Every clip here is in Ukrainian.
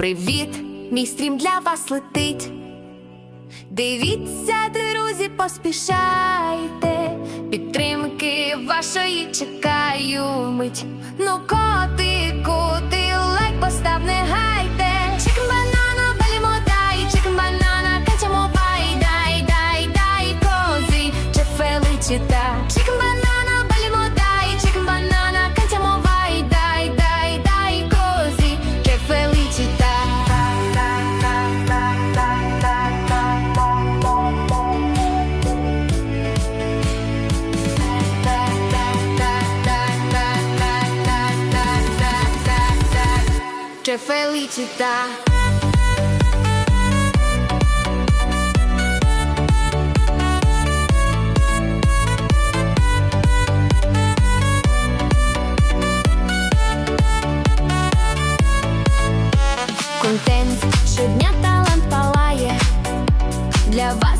Привіт, мій стрім для вас летить. Дивіться, друзі, поспішайте. Підтримки вашої чекаю мить. Ну, котику, C'è felicità. Контент щодня талант палає. Для вас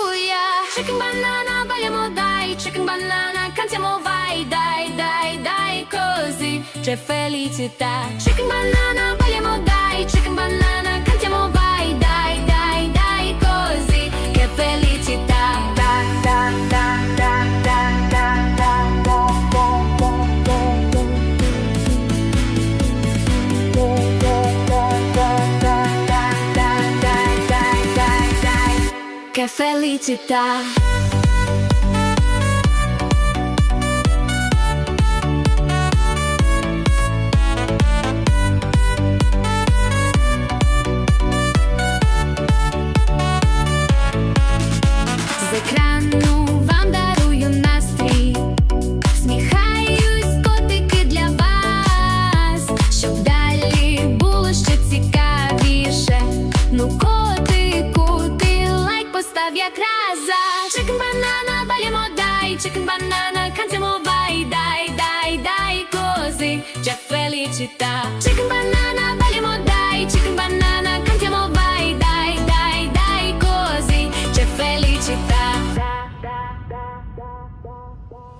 Alleluia Chicken banana, balliamo dai. Chicken banana, cantiamo vai Dai, dai, dai, così. C'è felicità. Chicken banana, balliamo dai. Chicken banana Che felicità. З екрану вам дарую настрій. Сміхаюсь, котики для вас, щоб далі було ще цікавіше. Ну, в'якраза, Чикен банана, балімо дай, Чикен банана, канцемо вай, дай, дай, дай, кози, Джа фелічіта. Чикен банана, балімо дай, Чикен банана, канцемо вай, дай, дай, дай, кози, Джа фелічіта. Да, да, да, да, да, да.